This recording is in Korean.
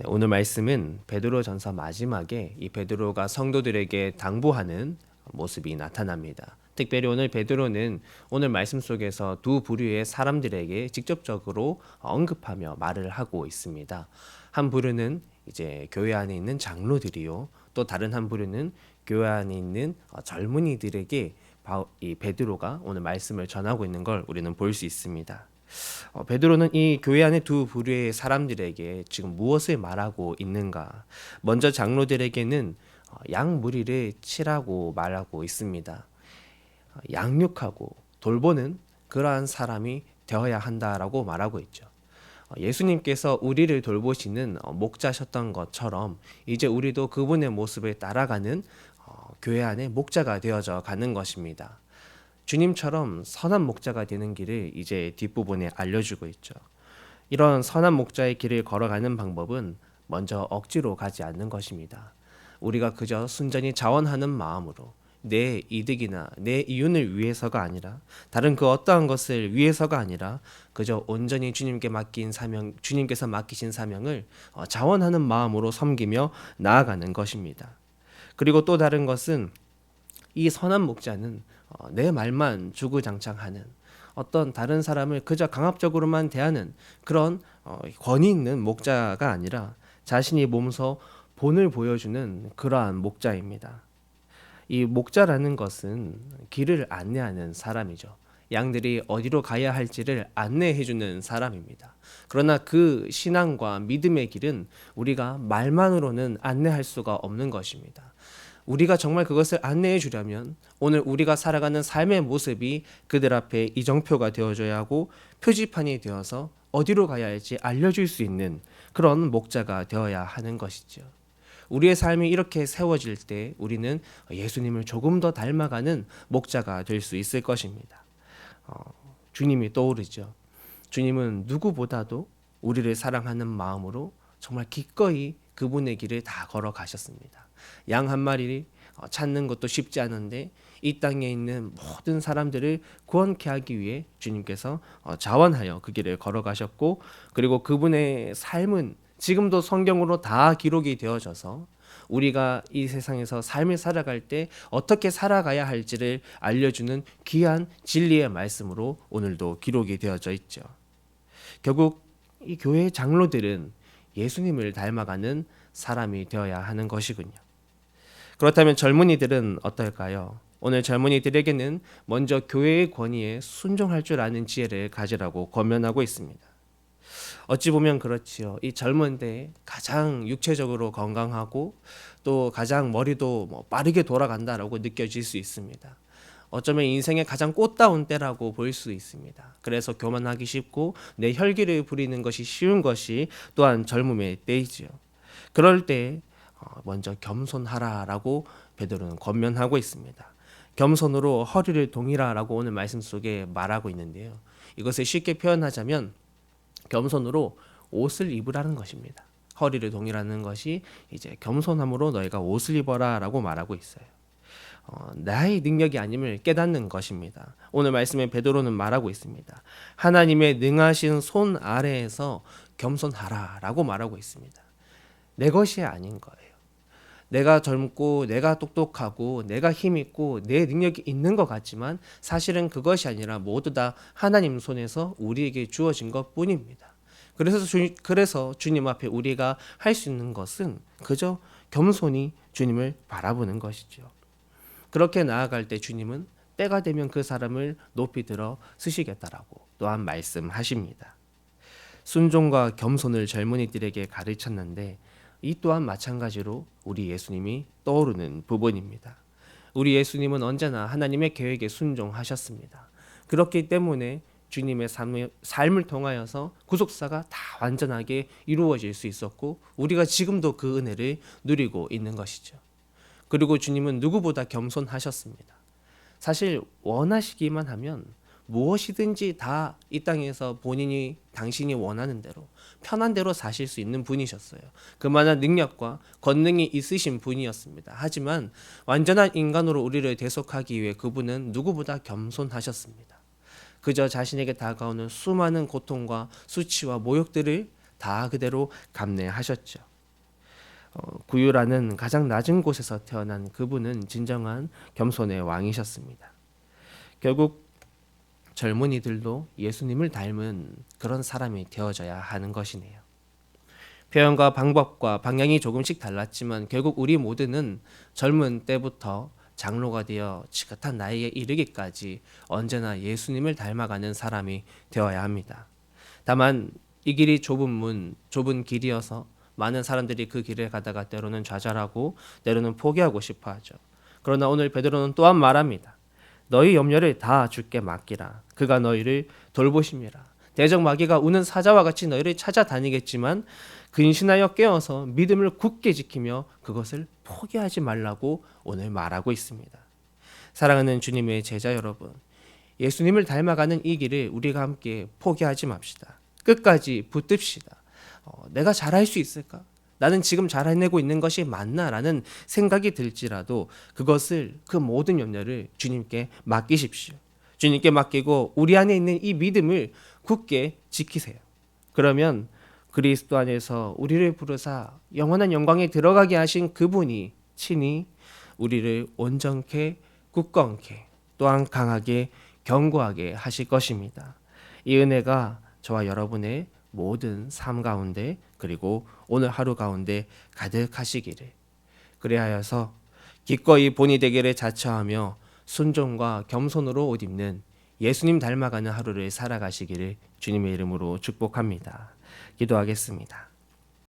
네, 오늘 말씀은 베드로전서 마지막에 이 베드로가 성도들에게 당부하는 모습이 나타납니다. 특별히 오늘 베드로는 오늘 말씀 속에서 두 부류의 사람들에게 직접적으로 언급하며 말을 하고 있습니다. 한 부류는 이제 교회 안에 있는 장로들이요. 또 다른 한 부류는 교회 안에 있는 어, 젊은이들에게 바- 이 베드로가 오늘 말씀을 전하고 있는 걸 우리는 볼 수 있습니다. 어, 베드로는 이 교회 안의 두 부류의 사람들에게 지금 무엇을 말하고 있는가? 먼저 장로들에게는 어, 양 무리를 치라고 말하고 있습니다. 어, 양육하고 돌보는 그러한 사람이 되어야 한다라고 말하고 있죠. 어, 예수님께서 우리를 돌보시는 어, 목자셨던 것처럼 이제 우리도 그분의 모습을 따라가는 어, 교회 안의 목자가 되어져 가는 것입니다. 주님처럼 선한 목자가 되는 길을 이제 뒷부분에 알려주고 있죠. 이런 선한 목자의 길을 걸어가는 방법은 먼저 억지로 가지 않는 것입니다. 우리가 그저 순전히 자원하는 마음으로 내 이득이나 내 이윤을 위해서가 아니라 다른 그 어떠한 것을 위해서가 아니라 그저 온전히 주님께 맡긴 사명, 주님께서 맡기신 사명을 어, 자원하는 마음으로 섬기며 나아가는 것입니다. 그리고 또 다른 것은 이 선한 목자는 어, 내 말만 주구장창하는 어떤 다른 사람을 그저 강압적으로만 대하는 그런 어, 권위 있는 목자가 아니라 자신이 몸소 본을 보여주는 그러한 목자입니다. 이 목자라는 것은 길을 안내하는 사람이죠. 양들이 어디로 가야 할지를 안내해주는 사람입니다. 그러나 그 신앙과 믿음의 길은 우리가 말만으로는 안내할 수가 없는 것입니다. 우리가 정말 그것을 안내해 주려면 오늘 우리가 살아가는 삶의 모습이 그들 앞에 이정표가 되어줘야 하고 표지판이 되어서 어디로 가야 할지 알려줄 수 있는 그런 목자가 되어야 하는 것이죠. 우리의 삶이 이렇게 세워질 때 우리는 예수님을 조금 더 닮아가는 목자가 될 수 있을 것입니다. 어, 주님이 떠오르죠. 주님은 누구보다도 우리를 사랑하는 마음으로 정말 기꺼이 그분의 길을 다 걸어 가셨습니다. 양 한 마리 어, 찾는 것도 쉽지 않은데 이 땅에 있는 모든 사람들을 구원케 하기 위해 주님께서 어, 자원하여 그 길을 걸어가셨고 그리고 그분의 삶은 지금도 성경으로 다 기록이 되어져서 우리가 이 세상에서 삶을 살아갈 때 어떻게 살아가야 할지를 알려주는 귀한 진리의 말씀으로 오늘도 기록이 되어져 있죠. 결국 이 교회의 장로들은 예수님을 닮아가는 사람이 되어야 하는 것이군요. 그렇다면 젊은이들은 어떨까요? 오늘 젊은이들에게는 먼저 교회의 권위에 순종할 줄 아는 지혜를 가지라고 권면하고 있습니다. 어찌 보면 그렇지요. 이 젊은 때 가장 육체적으로 건강하고 또 가장 머리도 뭐 빠르게 돌아간다라고 느껴질 수 있습니다. 어쩌면 인생의 가장 꽃다운 때라고 볼수 있습니다. 그래서 교만하기 쉽고 내 혈기를 부리는 것이 쉬운 것이 또한 젊음의 때이지요. 그럴 때 어, 먼저 겸손하라라고 베드로는 권면하고 있습니다. 겸손으로 허리를 동이라라고 오늘 말씀 속에 말하고 있는데요. 이것을 쉽게 표현하자면 겸손으로 옷을 입으라는 것입니다. 허리를 동이라는 것이 이제 겸손함으로 너희가 옷을 입어라라고 말하고 있어요. 어, 나의 능력이 아님을 깨닫는 것입니다. 오늘 말씀에 베드로는 말하고 있습니다. 하나님의 능하신 손 아래에서 겸손하라라고 말하고 있습니다. 내 것이 아닌 거예요. 내가 젊고 내가 똑똑하고 내가 힘 있고 내 능력이 있는 것 같지만 사실은 그것이 아니라 모두 다 하나님 손에서 우리에게 주어진 것 뿐입니다. 그래서 주, 그래서 주님 앞에 우리가 할 수 있는 것은 그저 겸손히 주님을 바라보는 것이죠. 그렇게 나아갈 때 주님은 때가 되면 그 사람을 높이 들어 쓰시겠다라고 또한 말씀하십니다. 순종과 겸손을 젊은이들에게 가르쳤는데 이 또한 마찬가지로 우리 예수님이 떠오르는 부분입니다. 우리 예수님은 언제나 하나님의 계획에 순종하셨습니다. 그렇기 때문에 주님의 삶을, 통하여서 구속사가 다 완전하게 이루어질 수 있었고 우리가 지금도 그 은혜를 누리고 있는 것이죠. 그리고 주님은 누구보다 겸손하셨습니다. 사실 원하시기만 하면 무엇이든지 다 이 땅에서 본인이 당신이 원하는 대로 편한 대로 사실 수 있는 분이셨어요. 그만한 능력과 권능이 있으신 분이었습니다. 하지만 완전한 인간으로 우리를 대속하기 위해 그분은 누구보다 겸손하셨습니다. 그저 자신에게 다가오는 수많은 고통과 수치와 모욕들을 다 그대로 감내하셨죠. 어, 구유라는 가장 낮은 곳에서 태어난 그분은 진정한 겸손의 왕이셨습니다. 결국 젊은이들도 예수님을 닮은 그런 사람이 되어져야 하는 것이네요. 표현과 방법과 방향이 조금씩 달랐지만 결국 우리 모두는 젊은 때부터 장로가 되어 지긋한 나이에 이르기까지 언제나 예수님을 닮아가는 사람이 되어야 합니다. 다만 이 길이 좁은 문, 좁은 길이어서 많은 사람들이 그 길을 가다가 때로는 좌절하고 때로는 포기하고 싶어 하죠. 그러나 오늘 베드로는 또한 말합니다. 너희 염려를 다 주께 맡기라. 그가 너희를 돌보심이라. 대적 마귀가 우는 사자와 같이 너희를 찾아다니겠지만 근신하여 깨어서 믿음을 굳게 지키며 그것을 포기하지 말라고 오늘 말하고 있습니다. 사랑하는 주님의 제자 여러분, 예수님을 닮아가는 이 길을 우리가 함께 포기하지 맙시다. 끝까지 붙듭시다. 어, 내가 잘할 수 있을까? 나는 지금 잘 해내고 있는 것이 맞나라는 생각이 들지라도 그것을 그 모든 염려를 주님께 맡기십시오. 주님께 맡기고 우리 안에 있는 이 믿음을 굳게 지키세요. 그러면 그리스도 안에서 우리를 부르사 영원한 영광에 들어가게 하신 그분이 친히 우리를 온전케 굳건케 또한 강하게 견고하게 하실 것입니다. 이 은혜가 저와 여러분의 모든 삶 가운데 그리고 오늘 하루 가운데 가득하시기를 그리하여서 기꺼이 본이 되기를 자처하며 순종과 겸손으로 옷 입는 예수님 닮아가는 하루를 살아가시기를 주님의 이름으로 축복합니다. 기도하겠습니다.